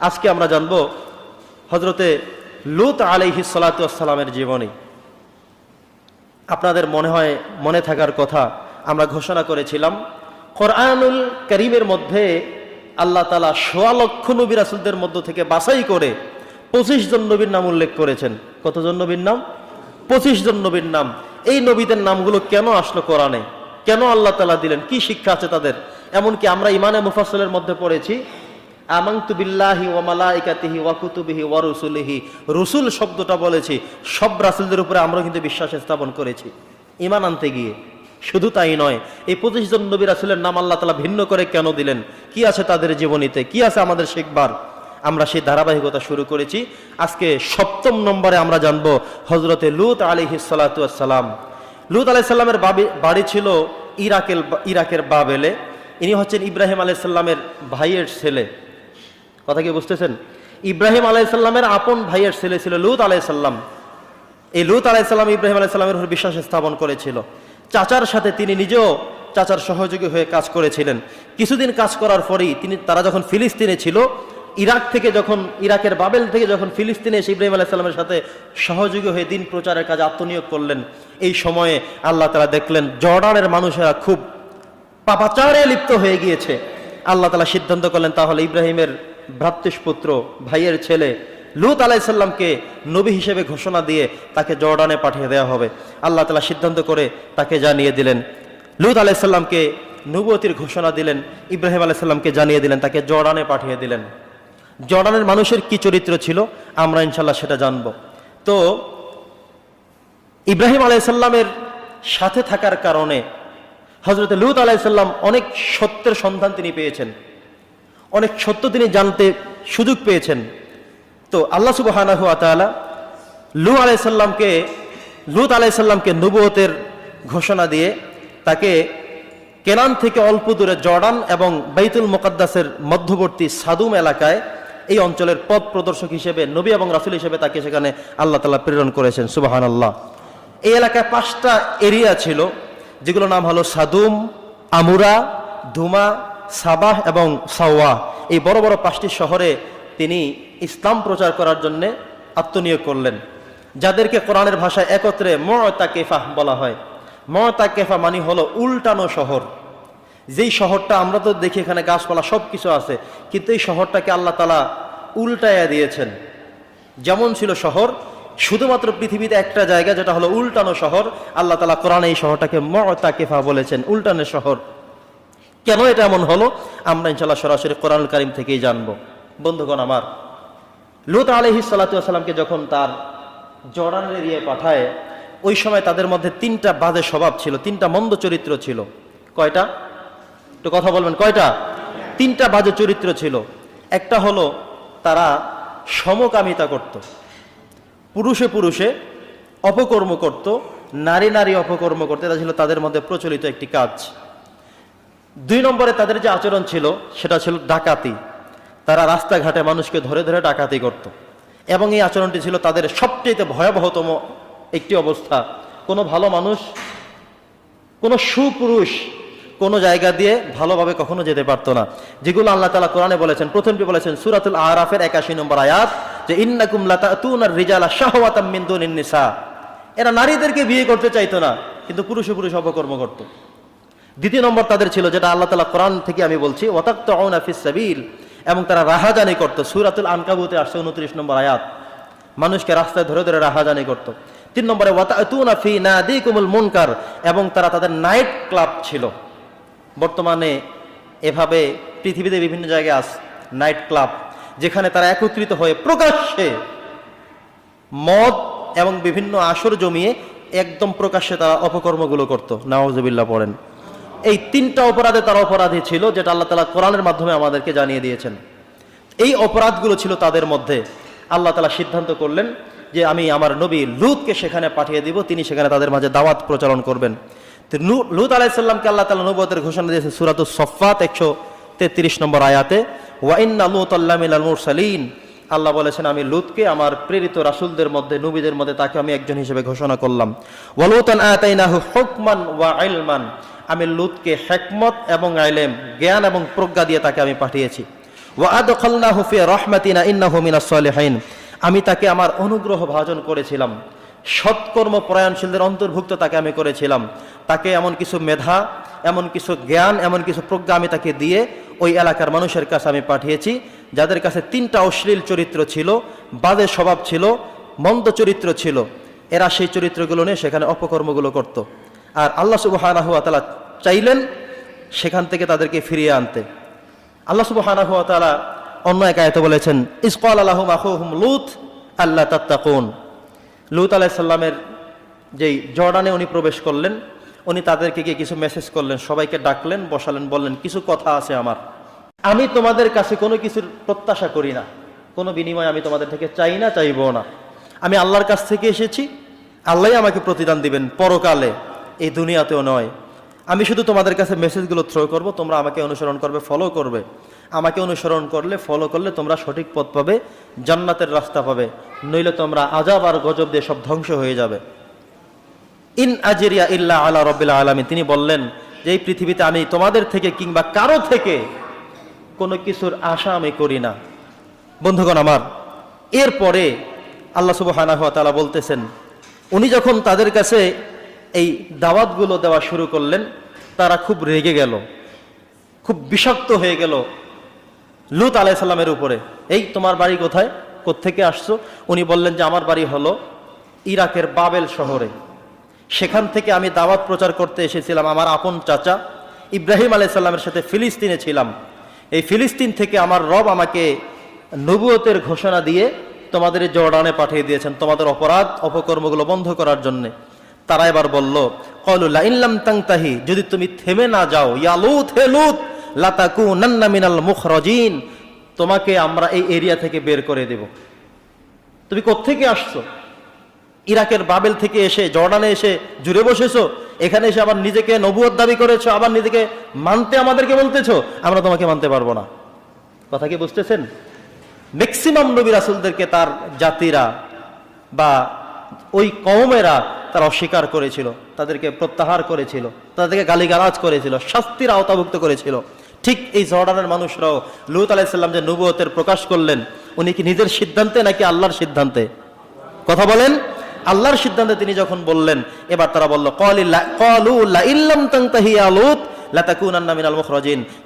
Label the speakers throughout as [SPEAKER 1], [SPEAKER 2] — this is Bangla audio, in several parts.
[SPEAKER 1] আজকে আমরা জানব হজরতে লুত আলাইহি সালাতামের জীবনী। আপনাদের মনে হয়, মনে থাকার কথা আমরা ঘোষণা করেছিলাম, কোরআনুল করিমের মধ্যে আল্লাহ তালা সোয়া লক্ষ নবী রাসুলদের মধ্য থেকে বাছাই করে পঁচিশ জন নবীর নাম উল্লেখ করেছেন। কতজন নবীর নাম? পঁচিশ জন নবীর নাম। এই নবীদের নামগুলো কেন আসলো কোরআনে? কেন আল্লাহ তালা দিলেন? কি শিক্ষা আছে তাদের? এমনকি আমরা ইমানে মুফাসলের মধ্যে পড়েছি আমাংতু বিল্লাহি ওয়া মালাইকাতিহি ওয়া কুতুবিহি ওয়া রুসুলিহি। রসুল শব্দটা বলেছি, সব রাসুলদের উপরে আমরা কিন্তু বিশ্বাস স্থাপন করেছি। ইমান আনতে গিয়ে। শুধু তাই নয়, এই পঁচিশ জন নবী রাসুলের নাম আল্লাহ তালা ভিন্ন করে কেন দিলেন? কি আছে তাদের জীবনীতে? কি আছে আমাদের শিখবার? আমরা সেই ধারাবাহিকতা শুরু করেছি। আজকে সপ্তম নম্বরে আমরা জানব হজরতে লুত আলিহি সালাতাম লুত আলাইসাল্লামের বাড়ি ছিল ইরাকের ইরাকের বাবেলে। ইনি হচ্ছেন ইব্রাহিম আলাইসাল্লামের ভাইয়ের ছেলে। কথা কি বুঝতেছেন? ইব্রাহিম আলাইসাল্লামের আপন ভাইয়ের ছেলে ছিল লুত আলাইসাল্লাম এই লুত আলাইসাল্লাম ইব্রাহিম আলাইসাল্লামের উপর বিশ্বাস স্থাপন করেছিল। চাচার সাথে তিনি নিজেও চাচার সহযোগী হয়ে কাজ করেছিলেন। কিছুদিন কাজ করার পরেই তিনি, তারা যখন ফিলিস্তিনে ছিল, ইরাক থেকে যখন, ইরাকের বাবেল থেকে যখন ফিলিস্তিনে এসে ইব্রাহিম আলাইসাল্লামের সাথে সহযোগী হয়ে দিন প্রচারের কাজে আত্মনিয়োগ করলেন, এই সময়ে আল্লাহ তালা দেখলেন জর্ডানের মানুষেরা খুব পাপাচারে লিপ্ত হয়ে গিয়েছে। আল্লাহ তালা সিদ্ধান্ত করলেন, তাহলে ইব্রাহিমের ভ্রাতৃষ্পুত্র ভাইয়ের ছেলে লুত আলাইসাল্লামকে নবী হিসেবে ঘোষণা দিয়ে তাকে জর্ডানে পাঠিয়ে দেওয়া হবে। আল্লাহ তালা সিদ্ধান্ত করে তাকে জানিয়ে দিলেন। লুত আলাইসাল্লামকে নবতির ঘোষণা দিলেন, ইব্রাহিম আলাইসাল্লামকে জানিয়ে দিলেন, তাকে জর্ডানে পাঠিয়ে দিলেন। জর্ডানের মানুষের কি চরিত্র ছিল, আমরা ইনশাল্লাহ সেটা জানব। তো ইব্রাহিম আলাইসাল্লামের সাথে থাকার কারণে হজরত লুত আলাইসাল্লাম অনেক সত্যের সন্ধান তিনি পেয়েছেন। অনেক সত্য তিনি জানতে সুযোগ পেয়েছেন। তো আল্লাহ সুবাহানাহু আতালা লু আলাইসাল্লামকে লুত আলাইসাল্লামকে নবুয়তের ঘোষণা দিয়ে তাকে কেনান থেকে অল্প দূরে জর্ডান এবং বাইতুল মোকাদ্দাসের মধ্যবর্তী সাদুম এলাকায় এই অঞ্চলের পথ প্রদর্শক হিসেবে, নবী এবং রাসুল হিসেবে তাকে সেখানে আল্লাহ তালা প্রেরণ করেছেন। সুবাহান আল্লাহ এই এলাকায় পাঁচটা এরিয়া ছিল যেগুলো নাম হলো সাদুম, আমুরা ধুমা সাবাহ এবং সাওয়া এই বড় বড় পাঁচটি শহরে তিনি ইসলাম প্রচার করার জন্যে আত্মনিয়োগ করলেন, যাদেরকে কোরআনের ভাষায় একত্রে মতা কেফাহ বলা হয়। মতা কেফা মানে হলো উল্টানো শহর। যেই শহরটা আমরা তো দেখি এখানে গাছপালা সব কিছু আছে, কিন্তু এই শহরটাকে আল্লাহ তালা উল্টায়া দিয়েছেন। যেমন ছিল শহর, শুধুমাত্র পৃথিবীতে একটা জায়গা যেটা হলো উল্টানো শহর, আল্লাহ তালা কোরআনে এই শহরটাকে মতা কেফা বলেছেন, উল্টানো শহর। কেন এটা এমন হলো? আমরা ইনশাল্লাহ সরাসরি কোরআন কারিম থেকেই জানব। বন্ধুগণ আমার, লুত আলহি সাল্লাতামকে যখন তার জর্ডানের এরিয়ায় পাঠায়, ওই সময় তাদের মধ্যে তিনটা বাজে স্বভাব ছিল, তিনটা মন্দ চরিত্র ছিল। কয়টা? একটু কথা বলবেন, কয়টা? তিনটা বাজে চরিত্র ছিল। একটা হলো, তারা সমকামিতা করত। পুরুষে পুরুষে অপকর্ম করত, নারী নারী অপকর্ম করতে, এটা ছিল তাদের মধ্যে প্রচলিত একটি কাজ। দুই নম্বরে তাদের যে আচরণ ছিল, সেটা ছিল ডাকাতি। তারা রাস্তাঘাটে মানুষকে ধরে ধরে ডাকাতি করত। এবং এই আচরণটি ছিল তাদের সবচেয়ে ভয়াবহতম একটি অবস্থা। কোনো ভালো মানুষ, কোনো সুপুরুষ কোনো জায়গা দিয়ে ভালোভাবে কখনো যেতে পারতো না। যেগুলো আল্লাহ তালা কোরআনে বলেছেন, প্রথমটি বলেছেন সুরাতুল আরাফের একাশি নম্বর আয়াত, যে ইন্নাকুম লাতাতুনার রিজালা শাহওয়াতাম মিন দুনিন এরা নারীদেরকে বিয়ে করতে চাইতো না, কিন্তু পুরুষ পুরুষ অপকর্ম করত। দ্বিতীয় নম্বর তাদের ছিল, যেটা আল্লাহ তালা কোরআন থেকে আমি বলছি ওয়াতাক্ত সাবিল এবং তারা রাহাজানি করত। সুরাতুল আনকাবুতে আসছে উনত্রিশ নম্বর আয়াত। মানুষকে রাস্তায় ধরে ধরে রাহাজানি করত। তিন নম্বরে, ওয়াতাতুনা ফি নাদিকুমুল মুনকার এবং তারা তাদের নাইট ক্লাব ছিল। বর্তমানে এভাবে পৃথিবীতে বিভিন্ন জায়গায় আস, নাইট ক্লাব, যেখানে তারা একত্রিত হয়ে প্রকাশ্যে মদ এবং বিভিন্ন আসর জমিয়ে একদম প্রকাশ্যে তারা অপকর্মগুলো করতো। নওয়াজবিল্লা পড়েন। এই তিনটা অপরাধে তারা অপরাধী ছিল, যেটা আল্লাহ তালা কোরআনের মাধ্যমে আমাদেরকে জানিয়ে দিয়েছেন। এই অপরাধগুলো ছিল তাদের মধ্যে আল্লাহ তালা সিদ্ধান্ত করলেন যে আমি আমার নবী লুতকে সেখানে পাঠিয়ে দিব, তিনি সেখানে তাদের মাঝে দাওয়াত প্রচলন করবেন। লুত আলাইসাল্লামকে আল্লাহ তালা নবতের ঘোষণা দিয়েছে সুরাত সফাত একশো তেত্রিশ নম্বর আয়াতে ওয়াইন্না লুত আল্লাহ সালিন আল্লাহ বলেছেন, আমি লুতকে আমার প্রেরিত রাসুলদের মধ্যে, নবীদের মধ্যে তাকে আমি একজন হিসেবে ঘোষণা করলাম। ওয়ালুতান আয়াতাইনাহু হুকমান ওয়া ইলমান। আমি লুতকে হেকমত এবং আইলেম, জ্ঞান এবং প্রজ্ঞা দিয়ে তাকে আমি পাঠিয়েছি। ওয়াদখালনাহু ফি রাহমাতিনা ইন্নাহু মিনাস সালিহিন। আমি তাকে আমার অনুগ্রহ ভাজন করেছিলাম। সৎকর্ম পরায়ণশীলদের অন্তর্ভুক্ত তাকে আমি করেছিলাম। তাকে এমন কিছু মেধা, এমন কিছু জ্ঞান, এমন কিছু প্রজ্ঞা আমি তাকে দিয়ে ওই এলাকার মানুষের কাছে আমি পাঠিয়েছি, যাদের কাছে তিনটা অশ্লীল চরিত্র ছিল, বাজে স্বভাব ছিল, মন্দ চরিত্র ছিল। এরা সেই চরিত্রগুলো নিয়ে সেখানে অপকর্মগুলো করত। আর আল্লাহ তাআলা চাইলেন সেখান থেকে তাদেরকে ফিরিয়ে আনতে। আল্লাহ সুবহানাহু ওয়া তাআলা অন্য এক আয়াতে বলেছেন ইসকাল আলাহুম আখুহুম লুত আল্লাহ তাত্তাকুন। লুত আলাইহিস সালামের যেই জর্ডানে উনি প্রবেশ করলেন, উনি তাদেরকে গিয়ে কিছু মেসেজ করলেন, সবাইকে ডাকলেন, বসালেন, বললেন, কিছু কথা আছে আমার। আমি তোমাদের কাছে কোনো কিছুর প্রত্যাশা করি না। কোনো বিনিময় আমি তোমাদের থেকে চাই না, চাইব না। আমি আল্লাহর কাছ থেকে এসেছি। আল্লাহই আমাকে প্রতিদান দিবেন, পরকালে। এই দুনিয়াতেও নয়। আমি শুধু তোমাদের কাছে মেসেজগুলো থ্রো করব, তোমরা আমাকে অনুসরণ করবে ফলো করবে। আমাকে অনুসরণ করলে ফলো করলে তোমরা সঠিক পথ পাবে, জান্নাতের রাস্তা পাবে। নইলে তোমরা আজাব আর গজব দিয়ে সব ধ্বংস হয়ে যাবে। ইন আজরিয়া ইল্লা আলা রব্বিল আলামিন। তিনি বললেন যে, এই পৃথিবীতে আমি তোমাদের থেকে কিংবা কারও থেকে কোনো কিছুর আশা আমি করি না। বন্ধুগণ আমার, এরপরে আল্লাহ তাআলা বলতেছেন, উনি যখন তাদের কাছে এই দাওয়াতগুলো দেওয়া শুরু করলেন তারা খুব রেগে গেল, খুব বিষাক্ত হয়ে গেল লুত আলাইসাল্লামের উপরে। এই, তোমার বাড়ি কোথায়? কোত্থেকে আসছো? উনি বললেন যে, আমার বাড়ি হলো ইরাকের বাবেল শহরে। সেখান থেকে আমি দাওয়াত প্রচার করতে এসেছিলাম আমার আপন চাচা ইব্রাহিম আলাইসাল্লামের সাথে ফিলিস্তিনে ছিলাম। এই ফিলিস্তিন থেকে আমার রব আমাকে নবুয়তের ঘোষণা দিয়ে তোমাদের জর্ডানে পাঠিয়ে দিয়েছেন তোমাদের অপরাধ, অপকর্মগুলো বন্ধ করার জন্য। তারা এবার বলল কলুল্লা ইনলাম তাংতাহি, যদি তুমি থেমে না যাও ইয়ালুত হে লুত লাতাকু নান্না মিনাল মুখরজিন, তোমাকে আমরা এই এরিয়া থেকে বের করে দেব। তুমি কোত্থেকে আসছো? ইরাকের বাবেল থেকে এসে, জর্ডানে এসে জুড়ে বসেছো? এখানে এসে আবার নিজেকে নবুয়ত দাবি করেছ? আবার নিজেকে মানতে আমাদেরকে বলতেছো? আমরা তোমাকে মানতে পারব না। কথা কি বুঝতেছেন? ম্যাক্সিমাম নবী রাসুলদেরকে তার জাতিরা বা ওই কওমেরা তারা অস্বীকার করেছিল, তাদেরকে প্রত্যাহার করেছিল, তাদেরকে গালিগালাজ করেছিল, শাস্তির আওতাভুক্ত করেছিল। ঠিক এই জর্ডানের মানুষরাও লুত আলাইসাল্লাম যে নবুয়তের প্রকাশ করলেন, উনি কি নিজের সিদ্ধান্তে নাকি আল্লাহর সিদ্ধান্তে? কথা বলেন। আল্লাহর সিদ্ধান্তে তিনি যখন বললেন, এবার তারা বলল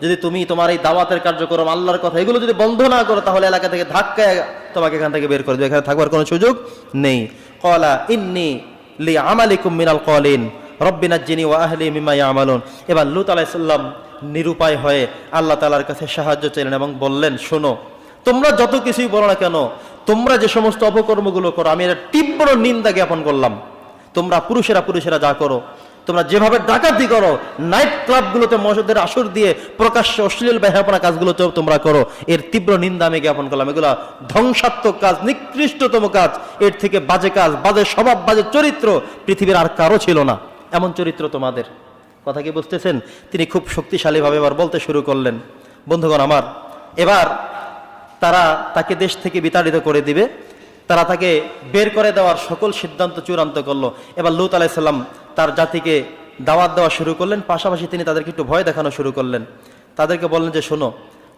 [SPEAKER 1] যদি তুমি তোমার এই দাওয়াতের কার্যক্রম আল্লাহর কথা, এগুলো যদি বন্ধ না করো, তাহলে এলাকা থেকে ধাক্কায় তোমাকে এখান থেকে বের করে দেবে এখানে থাকবার কোনো সুযোগ নেই। কলা ইন্নি লি আমালিকুম মিনাল কলিন রব্বিনাজ্জিনী জিনি ওয়া আহলি মিমা ইয়ামালুন। এবার লুত আলাইসাল্লাম নিরুপায় হয়ে আল্লাহ তালার কাছে সাহায্য চাইলেন এবং বললেন, শোনো, তোমরা যত কিছুই বলো না কেন, তোমরা যে সমস্ত অপকর্মগুলো করো, আমি এটা তীব্র নিন্দা জ্ঞাপন করলাম। তোমরা পুরুষেরা পুরুষেরা যা করো তোমরা যেভাবে ডাকাতি করো নাইট ক্লাবগুলোতে মসজিদের আসর দিয়ে প্রকাশ্য অশ্লীল ব্যহাপনা কাজগুলোতেও তোমরা করো। এর তীব্র নিন্দা আমি জ্ঞাপন করলাম। এগুলা ধ্বংসাত্মক কাজ, নিকৃষ্টতম কাজ। এর থেকে বাজে কাজ, বাজে স্বভাব, বাজে চরিত্র পৃথিবীর আর কারও ছিল না। এমন চরিত্র তোমাদের। কথা কি বুঝতেছেন? তিনি খুব শক্তিশালীভাবে এবার বলতে শুরু করলেন। বন্ধুগণ আমার, এবার তারা তাকে দেশ থেকে বিতাড়িত করে দিবে। তারা তাকে বের করে দেওয়ার সকল সিদ্ধান্ত চূড়ান্ত করল। এবার লুত আলাইসাল্লাম তার জাতিকে দাওয়াত দেওয়া শুরু করলেন, পাশাপাশি তিনি তাদেরকে একটু ভয় দেখানো শুরু করলেন। তাদেরকে বললেন যে, শোনো,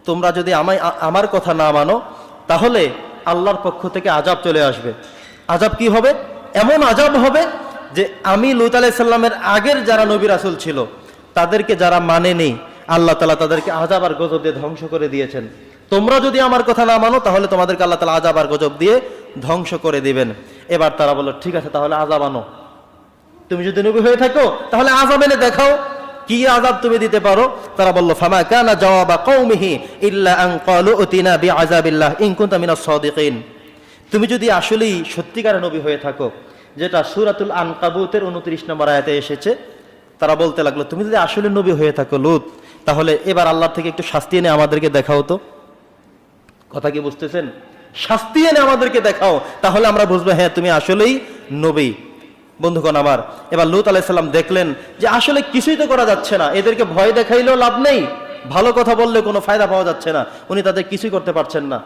[SPEAKER 1] তোমরা যদি আমায় আমার কথা না মানো, তাহলে আল্লাহর পক্ষ থেকে আজাব চলে আসবে। আজাব কি হবে? এমন আজাব হবে যে, আমি লুত আলাইসাল্লামের আগের যারা নবী রাসুল ছিল, তাদেরকে যারা মানেনি, আল্লাহ তালা তাদেরকে আজাব আর গজব দিয়ে ধ্বংস করে দিয়েছেন। তোমরা যদি আমার কথা না মানো, তাহলে তোমাদেরকে আল্লাহ তালা আজাব আর গজব দিয়ে ধ্বংস করে দিবেন। এবার তারা বলল, ঠিক আছে, তাহলে আজাব আনো। তুমি যদি নবী হয়ে থাকো, তাহলে আজাব এনে দেখাও। কি আজাব তুমি দিতে পারো? তারা বলল, ফামা কানা জওয়াবা কওমিহি ইল্লা আন ক্বালু উতিনা বিআযাবিল্লাহ ইন কুনতা মিনাস সাদিকিন। তুমি যদি আসলেই সত্যিকারের নবী হয়ে থাকো, যেটা সূরাতুল আনকাবুতের 29 নম্বর আয়াতে এসেছে, তারা বলতে লাগল, তুমি যদি আসলে নবী হয়ে থাকো, লুত, তাহলে এবার আল্লাহর থেকে একটু শাস্তি এনে আমাদেরকে দেখাও তো। কথা কি বুঝতেছেন? শাস্তি এনে আমাদেরকে দেখাও, তাহলে আমরা বুঝব হ্যাঁ তুমি আসলেই নবী। বন্ধুগণ আমার, এবার লুত আলাইসাল্লাম দেখলেন যে আসলে কিছুই তো করা যাচ্ছে না। এদেরকে ভয় দেখাইলেও লাভ নেই। ভালো কথা বললে কোনো ফায়দা পাওয়া যাচ্ছে না। উনি তাদের কিছুই করতে পারছেন না।